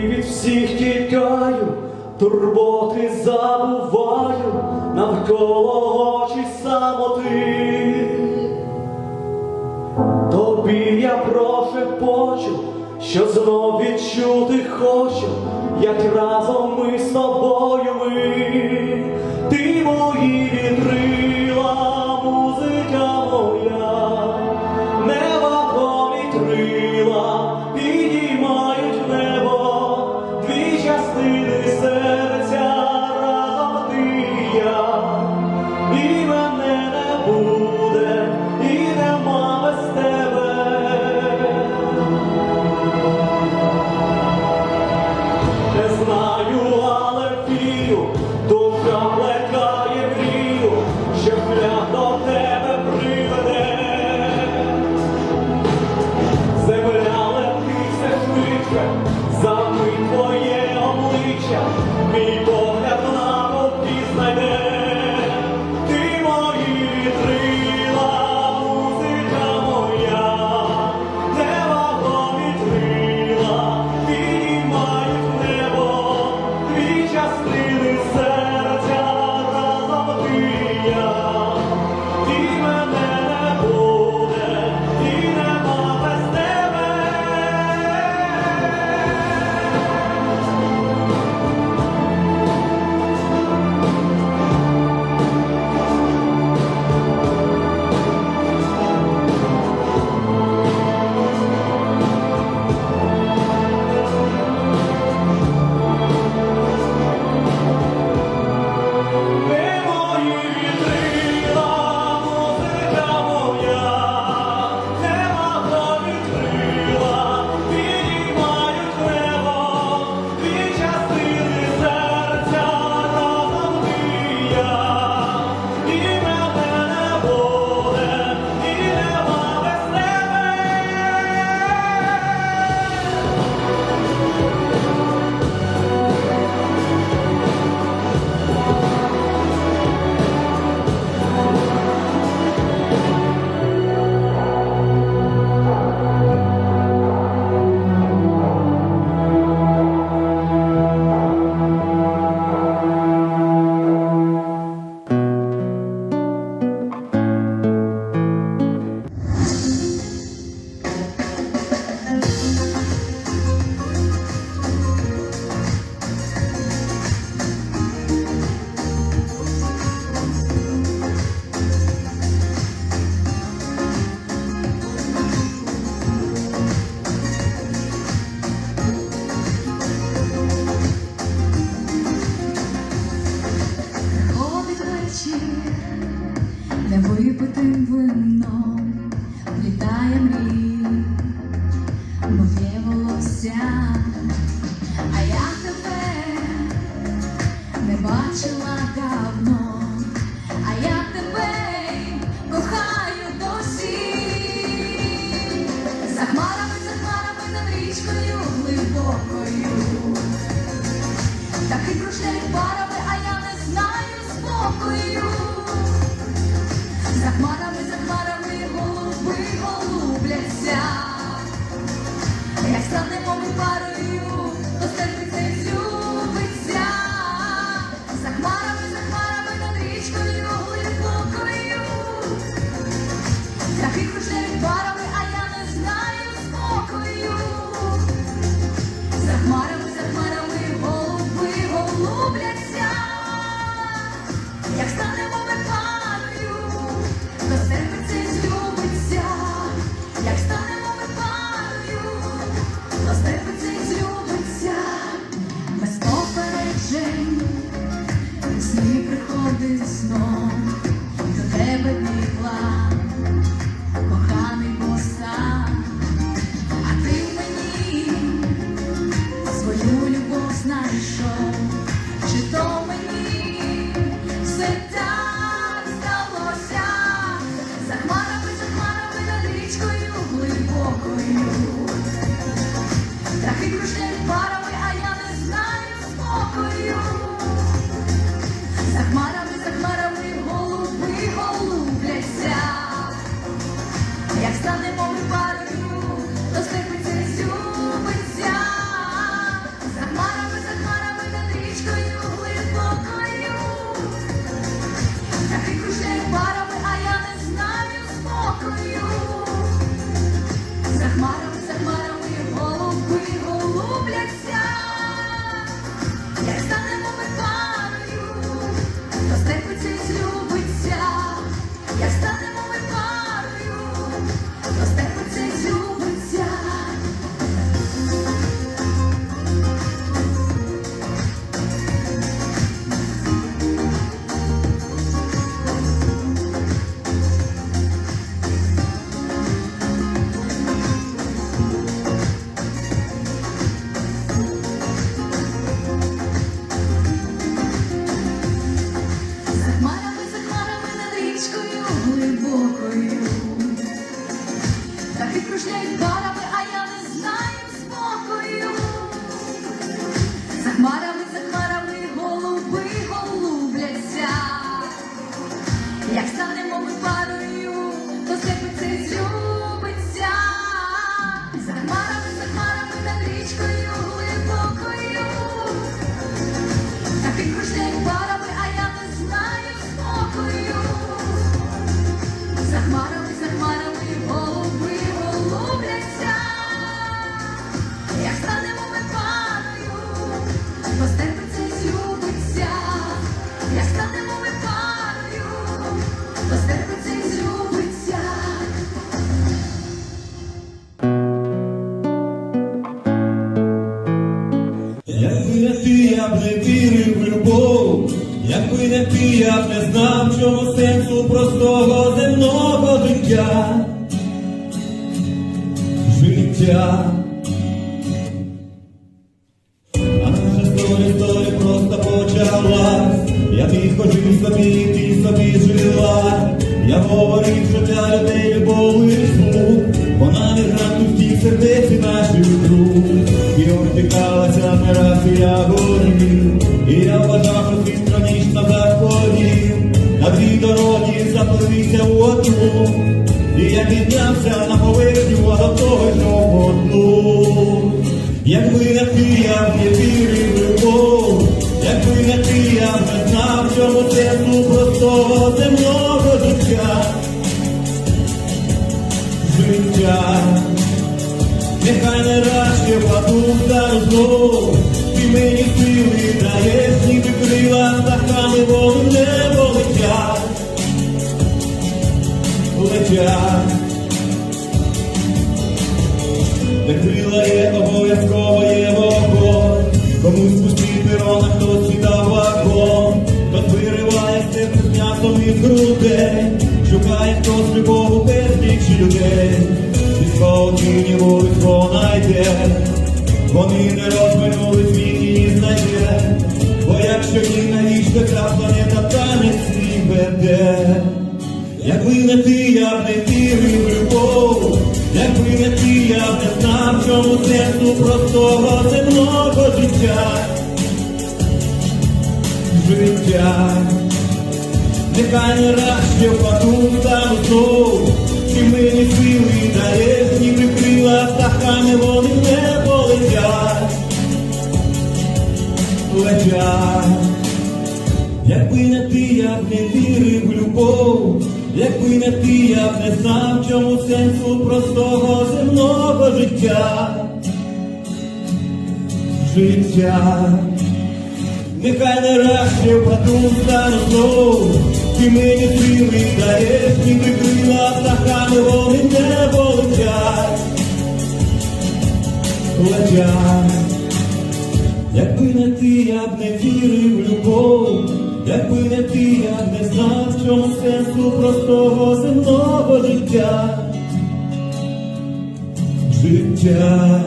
від всіх тікаю, турботи забуваю, навколо очі самоти, тобі я прошепочу, що знов відчути хочу, як разом ми з тобою ми, ти мої вітрила, музика моя. знаю, але вірю до праве. випитим вином влітає мрій. Моє волосся, а я тебе не бачила давно, а я тебе кохаю досі, за хмарами, за хмарами над річкою глибокою, так і кружляють парами, а я не знаю спокою. Барами, не чому сенсу простого земного життя. Життя. А наша історія, історія просто почалась. Я тихо жив собі, і ти собі жила. Я говорив, що для людей любов лиш звук. Вона не грати в тій сердеці наших друг. І обтікалася операція горів. Піднявся на поверхню, а до того, одну. Якби не ти, я не вірив любов, якби не ти, я не знав, чому сенсу простого земного життя. Життя, нехай не раз ще впаду вдару знов, ти мені сили даєш, ніби крила, Військові вулицько найде. Вони не розминули світ і знайде. Бо якщо ні, навіщо ця планета танець свій веде? Якби не ти, я б не вірив в любов, якби не ти, я б не знав, чому сенсу простого земного життя. Життя, нехай не раз ще я не знав, чому сенсу простого земного життя. Життя, нехай ще впаду стану знов, ти мені сили даєш, ніби крила птахами вони не полетять, летять. Якби не ти, я б не вірив в любов, якби не ти, я не знав, в чому сенсу простого земного життя. Життя.